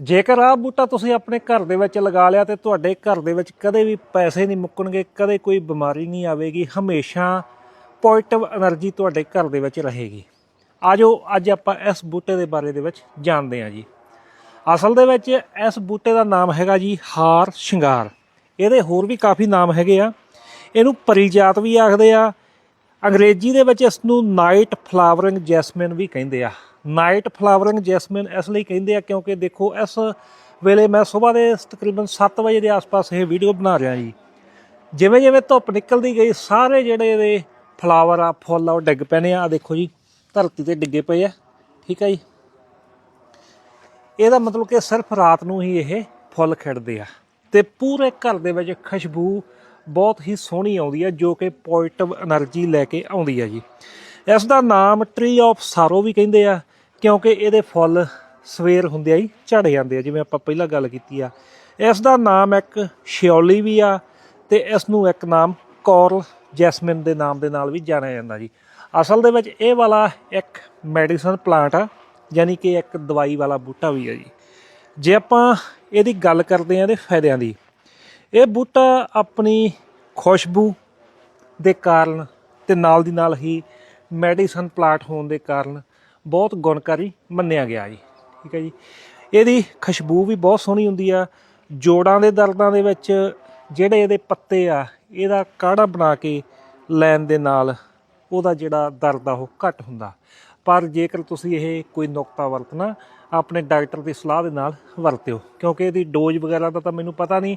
ਜੇਕਰ ਆਹ ਬੂਟਾ ਤੁਸੀਂ ਆਪਣੇ ਘਰ ਦੇ ਵਿੱਚ ਲਗਾ ਲਿਆ ਤੇ ਤੁਹਾਡੇ ਘਰ ਦੇ ਵਿੱਚ ਕਦੇ ਵੀ ਪੈਸੇ ਨਹੀਂ ਮੁੱਕਣਗੇ, ਕਦੇ ਕੋਈ ਬਿਮਾਰੀ ਨਹੀਂ ਆਵੇਗੀ, ਹਮੇਸ਼ਾ ਪੋਜ਼ਿਟਿਵ એનર્ਜੀ ਤੁਹਾਡੇ ਘਰ ਦੇ ਵਿੱਚ ਰਹੇਗੀ। ਆਜੋ, ਅੱਜ ਆਪਾਂ ਇਸ ਬੂਟੇ ਦੇ ਬਾਰੇ ਦੇ ਵਿੱਚ ਜਾਣਦੇ ਹਾਂ ਜੀ। ਅਸਲ ਦੇ ਵਿੱਚ ਇਸ ਬੂਟੇ ਦਾ ਨਾਮ ਹੈਗਾ ਜੀ ਹਾਰ ਸ਼ਿੰਗਾਰ। ਇਹਦੇ ਹੋਰ ਵੀ ਕਾਫੀ ਨਾਮ ਹੈਗੇ ਆ। ਇਹਨੂੰ ਪਰੀਜਾਤ ਵੀ ਆਖਦੇ ਆ ਅੰਗਰੇਜ਼ੀ ਦੇ ਵਿੱਚ ਇਸ ਨੂੰ ਨਾਈਟ ਫਲਾਵਰਿੰਗ ਜੈਸਮਿਨ ਵੀ ਕਹਿੰਦੇ ਆ। ਨਾਈਟ ਫਲਾਵਰਿੰਗ ਜੈਸਮਿਨ ਇਸ ਲਈ ਕਹਿੰਦੇ ਆ ਕਿਉਂਕਿ ਦੇਖੋ ਇਸ ਵੇਲੇ ਮੈਂ ਸਵੇਰ ਦੇ ਤਕਰੀਬਨ 7 ਵਜੇ ਦੇ ਆਸ-ਪਾਸ ਇਹ ਵੀਡੀਓ ਬਣਾ ਰਿਹਾ ਜੀ। ਜਿਵੇਂ ਜਿਵੇਂ ਧੁੱਪ ਨਿਕਲਦੀ ਗਈ, ਸਾਰੇ ਜਿਹੜੇ ਇਹਦੇ ਫਲਾਵਰ ਆ, ਫੁੱਲ ਆ, ਉਹ ਡਿੱਗ ਪੈਣੇ ਆ। ਦੇਖੋ ਜੀ, ਧਰਤੀ ਤੇ ਡਿੱਗੇ ਪਏ ਆ। ਠੀਕ ਆ ਜੀ। ਇਹਦਾ ਮਤਲਬ ਕਿ ਸਿਰਫ ਰਾਤ ਨੂੰ ਹੀ ਇਹ ਫੁੱਲ ਖਿੜਦੇ ਆ। ਤੇ ਪੂਰੇ ਘਰ ਦੇ ਵਿੱਚ ਖੁਸ਼ਬੂ ਬਹੁਤ ਹੀ ਸੋਹਣੀ ਆਉਂਦੀ ਹੈ ਜੋ ਕਿ ਪੋਜ਼ਿਟਿਵ એનર્ਜੀ ਲੈ ਕੇ ਆਉਂਦੀ ਹੈ ਜੀ। ਇਸ ਦਾ ਨਾਮ ਟ੍ਰੀ ਆਫ ਸਾਰੋ ਵੀ ਕਹਿੰਦੇ ਆ, ਕਿਉਂਕਿ ਇਹਦੇ ਫੁੱਲ ਸਵੇਰ ਹੁੰਦੇ ਆ ਹੀ ਝੜ ਜਾਂਦੇ ਆ, ਜਿਵੇਂ ਆਪਾਂ ਪਹਿਲਾਂ ਗੱਲ ਕੀਤੀ ਆ। ਇਸ ਦਾ ਨਾਮ ਇੱਕ ਸ਼ਿਓਲੀ ਵੀ ਆ ਤੇ ਇਸ ਨੂੰ ਇੱਕ ਨਾਮ ਕੋਰਲ ਜੈਸਮਿਨ ਦੇ ਨਾਮ ਦੇ ਨਾਲ ਵੀ ਜਾਣਿਆ ਜਾਂਦਾ ਜੀ। ਅਸਲ ਦੇ ਵਿੱਚ ਇਹ ਵਾਲਾ ਇੱਕ ਮੈਡੀਸਨ ਪਲਾਂਟ ਆ, ਯਾਨੀ ਕਿ ਇੱਕ ਦਵਾਈ ਵਾਲਾ ਬੂਟਾ ਵੀ ਆ ਜੀ। ਜੇ ਆਪਾਂ ਇਹਦੀ ਗੱਲ ਕਰਦੇ ਆਂ ਇਹਦੇ ਫਾਇਦਿਆਂ ਦੀ, ਇਹ ਬੂਟਾ ਆਪਣੀ ਖੁਸ਼ਬੂ ਦੇ ਕਾਰਨ ਤੇ ਨਾਲ ਦੀ ਨਾਲ ਹੀ ਮੈਡੀਸਨ ਪਲਾਂਟ ਹੋਣ ਦੇ ਕਾਰਨ ਬਹੁਤ ਗੁਣਕਾਰੀ ਮੰਨਿਆ ਗਿਆ ਜੀ। ਠੀਕ ਹੈ ਜੀ। ਇਹਦੀ ਖੁਸ਼ਬੂ ਵੀ ਬਹੁਤ ਸੋਹਣੀ ਹੁੰਦੀ ਆ। ਜੋੜਾਂ ਦੇ ਦਰਦਾਂ ਦੇ ਵਿੱਚ ਜਿਹੜੇ ਇਹਦੇ ਪੱਤੇ ਆ, ਇਹਦਾ ਕਾੜਾ ਬਣਾ ਕੇ ਲੈਣ ਦੇ ਨਾਲ ਉਹਦਾ ਜਿਹੜਾ ਦਰਦ ਆ, ਉਹ ਘਟ ਹੁੰਦਾ। ਪਰ ਜੇਕਰ ਤੁਸੀਂ ਇਹ ਕੋਈ ਨੁਕਤਾ ਵਰਤਣਾ, ਆਪਣੇ ਡਾਕਟਰ ਦੀ ਸਲਾਹ ਦੇ ਨਾਲ ਵਰਤਿਓ। ਕਿਉਂਕਿ ਇਹਦੀ ਡੋਜ਼ ਵਗੈਰਾ ਦਾ ਤਾਂ ਮੈਨੂੰ ਪਤਾ ਨਹੀਂ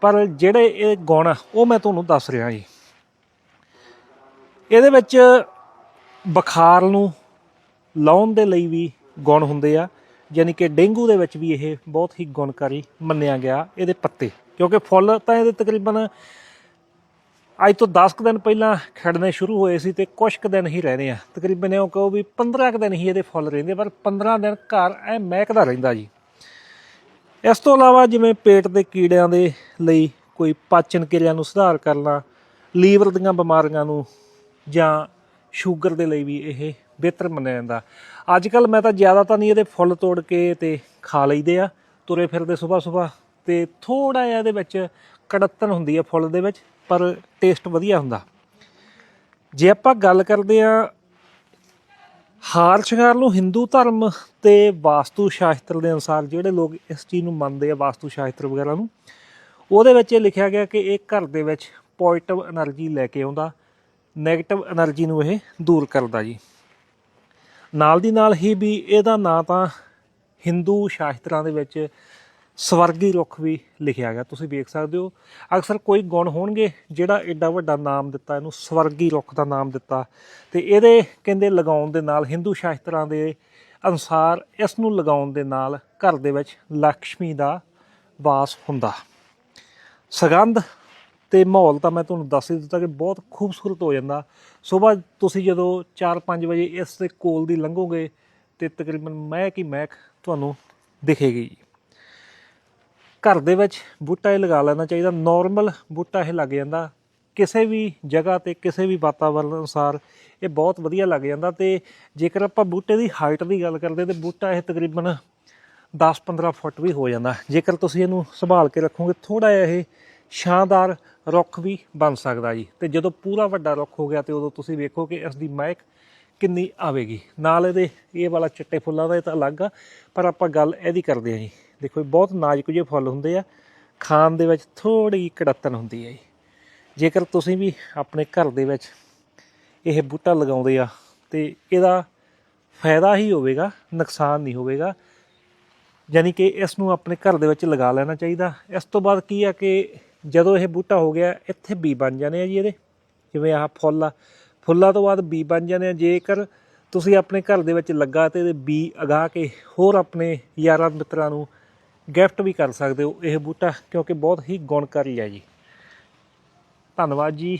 ਪਰ ਜਿਹੜੇ ਇਹ ਗੁਣ ਆ, ਉਹ ਮੈਂ ਤੁਹਾਨੂੰ ਦੱਸ ਰਿਹਾ ਜੀ। ਇਹਦੇ ਵਿੱਚ ਬੁਖਾਰ ਨੂੰ ਲਾਉਣ ਦੇ ਲਈ ਵੀ ਗੁਣ ਹੁੰਦੇ ਆ, ਯਾਨੀ ਕਿ ਡੇਂਗੂ ਦੇ ਵਿੱਚ ਵੀ ਇਹ ਬਹੁਤ ਹੀ ਗੁਣਕਾਰੀ ਮੰਨਿਆ ਗਿਆ ਇਹਦੇ ਪੱਤੇ। ਕਿਉਂਕਿ ਫੁੱਲ ਤਾਂ ਇਹਦੇ ਤਕਰੀਬਨ ਅੱਜ ਤੋਂ 10 ਕੁ ਦਿਨ ਪਹਿਲਾਂ ਖਿੜਨੇ ਸ਼ੁਰੂ ਹੋਏ ਸੀ ਤੇ ਕੁਝ ਕੁ ਦਿਨ ਹੀ ਰਹਿਣੇ ਆ। ਤਕਰੀਬਨ ਇਹ ਕਹੋ ਵੀ 15 ਕੁ ਦਿਨ ਹੀ ਇਹਦੇ ਫੁੱਲ ਰਹਿੰਦੇ ਪਰ 15 ਦਿਨ ਘਰ ਐ ਮਹਿਕਦਾ ਰਹਿੰਦਾ ਜੀ। ਇਸ ਤੋਂ ਇਲਾਵਾ ਜਿਵੇਂ ਪੇਟ ਦੇ ਕੀੜਿਆਂ ਦੇ ਲਈ ਕੋਈ ਪਾਚਨ ਕਿਰਿਆ ਨੂੰ ਸੁਧਾਰ ਕਰਨਾ, ਲੀਵਰ ਦੀਆਂ ਬਿਮਾਰੀਆਂ ਨੂੰ ਜਾਂ ਸ਼ੂਗਰ ਦੇ ਲਈ ਵੀ ਇਹ ਬਿਹਤਰ ਮੰਨਿਆ ਜਾਂਦਾ। ਅੱਜ ਕੱਲ ਮੈਂ ਤਾਂ ਜ਼ਿਆਦਾ ਤਾਂ ਨਹੀਂ ਇਹਦੇ ਫੁੱਲ ਤੋੜ ਕੇ ਤੇ ਖਾ ਲਈਦੇ ਆ, ਤੁਰੇ ਫਿਰਦੇ ਸਵੇਰ ਸਵੇਰ ਤੇ ਥੋੜਾ ਜਿਹਾ ਇਹਦੇ ਵਿੱਚ ਕੜੱਤਨ ਹੁੰਦੀ ਆ ਫੁੱਲ ਦੇ ਵਿੱਚ, ਪਰ ਟੇਸਟ ਵਧੀਆ ਹੁੰਦਾ। ਜੇ ਆਪਾਂ ਗੱਲ ਕਰਦੇ ਆ ਹਾਰ ਸ਼ਿੰਗਾਰ ਨੂੰ ਹਿੰਦੂ ਧਰਮ ਤੇ ਵਾਸਤੂ ਸ਼ਾਸਤਰ ਦੇ ਅਨੁਸਾਰ ਜਿਹੜੇ ਲੋਕ ਇਸ ਚੀਜ਼ ਨੂੰ ਮੰਨਦੇ ਆ, ਵਾਸਤੂ ਸ਼ਾਸਤਰ ਵਗੈਰਾ ਨੂੰ, ਉਹਦੇ ਵਿੱਚ ਇਹ ਲਿਖਿਆ ਗਿਆ ਕਿ ਇਹ ਘਰ ਦੇ ਵਿੱਚ ਪੋਜ਼ਿਟਿਵ એનર્ਜੀ ਲੈ ਕੇ ਆਉਂਦਾ 네ਗੇਟਿਵ એનર્ਜੀ ਨੂੰ ਇਹ ਦੂਰ ਕਰਦਾ ਜੀ। ਨਾਲ ਦੀ ਨਾਲ ਹੀ ਵੀ ਇਹਦਾ ਨਾਂ ਤਾਂ ਹਿੰਦੂ ਸ਼ਾਸਤਰਾਂ ਦੇ ਵਿੱਚ ਸਵਰਗੀ ਰੁੱਖ ਵੀ ਲਿਖਿਆ ਗਿਆ। ਤੁਸੀਂ ਵੇਖ ਸਕਦੇ ਹੋ, ਅਕਸਰ ਕੋਈ ਗੁਣ ਹੋਣਗੇ ਜਿਹੜਾ ਐਡਾ ਵੱਡਾ ਨਾਮ ਦਿੱਤਾ, ਇਹਨੂੰ ਸਵਰਗੀ ਰੁੱਖ ਦਾ ਨਾਮ ਦਿੱਤਾ। ਤੇ ਇਹਦੇ ਕਹਿੰਦੇ ਲਗਾਉਣ ਦੇ ਨਾਲ, ਹਿੰਦੂ ਸ਼ਾਸਤਰਾਂ ਦੇ ਅਨੁਸਾਰ ਇਸ ਨੂੰ ਲਗਾਉਣ ਦੇ ਨਾਲ ਘਰ ਦੇ ਵਿੱਚ ਲక్ష్ਮੀ ਦਾ ਵਾਸ ਹੁੰਦਾ। ਸਗੰਧ ਤੇ ਮਾਹੌਲ ਤਾਂ ਮੈਂ ਤੁਹਾਨੂੰ ਦੱਸ ਹੀ ਦਿੱਤਾ ਕਿ ਬਹੁਤ ਖੂਬਸੂਰਤ ਹੋ ਜਾਂਦਾ। ਸਵੇਰ ਤੁਸੀਂ ਜਦੋਂ 4-5 ਵਜੇ ਇਸ ਦੇ ਕੋਲ ਦੀ ਲੰਘੋਗੇ, ਤੇ ਤਕਰੀਬਨ ਮਹਿਕ ਹੀ ਮਹਿਕ ਤੁਹਾਨੂੰ ਦਿਖੇਗੀ। ਘਰ ਦੇ ਵਿੱਚ ਬੂਟਾ ਇਹ ਲਗਾ ਲੈਣਾ ਚਾਹੀਦਾ। ਨਾਰਮਲ ਬੂਟਾ ਇਹ ਲੱਗ ਜਾਂਦਾ। ਕਿਸੇ ਵੀ ਜਗ੍ਹਾ ਤੇ, ਕਿਸੇ ਵੀ ਵਾਤਾਵਰਣ ਅਨੁਸਾਰ ਇਹ ਬਹੁਤ ਵਧੀਆ ਲੱਗ ਜਾਂਦਾ ਤੇ ਜੇਕਰ ਆਪਾਂ ਬੂਟੇ ਦੀ ਹਾਈਟ ਦੀ ਗੱਲ ਕਰਦੇ ਤੇ ਬੂਟਾ ਇਹ ਤਕਰੀਬਨ 10-15 ਫੁੱਟ ਵੀ ਹੋ ਜਾਂਦਾ। ਜੇਕਰ ਤੁਸੀਂ ਇਹਨੂੰ ਸੰਭਾਲ ਕੇ ਰੱਖੋਗੇ ਥੋੜਾ ਜਿਹਾ ਇਹ ਸ਼ਾਨਦਾਰ ਰੁੱਖ ਵੀ ਬਣ ਸਕਦਾ ਜੀ। ਤੇ ਜਦੋਂ ਪੂਰਾ ਵੱਡਾ ਰੁੱਖ ਹੋ ਗਿਆ ਤੇ ਉਦੋਂ ਤੁਸੀਂ ਵੇਖੋ ਕਿ ਇਸ ਦੀ ਮਹਿਕ ਕਿੰਨੀ ਆਵੇਗੀ। ਨਾਲ ਇਹਦੇ ਇਹ ਵਾਲਾ ਚਿੱਟੇ ਫੁੱਲਾਂ ਦਾ ਇਹ ਤਾਂ ਅਲੱਗ ਆ, ਪਰ ਆਪਾਂ ਗੱਲ ਇਹਦੀ ਕਰਦੇ ਹਾਂ ਜੀ। ਦੇਖੋ ਇਹ ਬਹੁਤ ਨਾਜ਼ੁਕ ਜਿਹੇ ਫੁੱਲ ਹੁੰਦੇ ਆ। ਖਾਣ ਦੇ ਵਿੱਚ ਥੋੜੀ ਕੜੱਤਨ ਹੁੰਦੀ ਹੈ ਜੀ। ਜੇਕਰ ਤੁਸੀਂ ਵੀ ਆਪਣੇ ਘਰ ਦੇ ਵਿੱਚ ਇਹ ਬੂਟਾ ਲਗਾਉਂਦੇ ਆ ਤੇ ਇਹਦਾ ਫਾਇਦਾ ਹੀ ਹੋਵੇਗਾ, ਨੁਕਸਾਨ ਨਹੀਂ ਹੋਵੇਗਾ। ਯਾਨੀ ਕਿ ਇਸ ਨੂੰ ਆਪਣੇ ਘਰ ਦੇ ਵਿੱਚ ਲਗਾ ਲੈਣਾ ਚਾਹੀਦਾ। ਇਸ ਤੋਂ ਬਾਅਦ ਕੀ ਆ ਕਿ ਜਦੋਂ ਇਹ ਬੂਟਾ ਹੋ ਗਿਆ, ਇੱਥੇ ਬੀ ਬਣ ਜਾਣੇ ਆ ਜੀ ਇਹਦੇ। ਜਿਵੇਂ ਆਹ ਫੁੱਲ ਆ। ਫੁੱਲਾਂ ਤੋਂ ਬਾਅਦ ਬੀ ਬਣ ਜਾਂਦੇ ਆ। ਜੇਕਰ ਤੁਸੀਂ ਆਪਣੇ ਘਰ ਦੇ ਵਿੱਚ ਲੱਗਾ ਤੇ ਇਹਦੇ ਬੀ ਅਗਾ ਕੇ ਹੋਰ ਆਪਣੇ ਯਾਰਾਂ ਮਿੱਤਰਾਂ ਨੂੰ ਗਿਫਟ ਵੀ ਕਰ ਸਕਦੇ ਹੋ, ਇਹ ਬੂਟਾ ਕਿਉਂਕਿ ਬਹੁਤ ਹੀ ਗੁਣਕਾਰੀ ਹੈ ਜੀ। ਧੰਨਵਾਦ ਜੀ।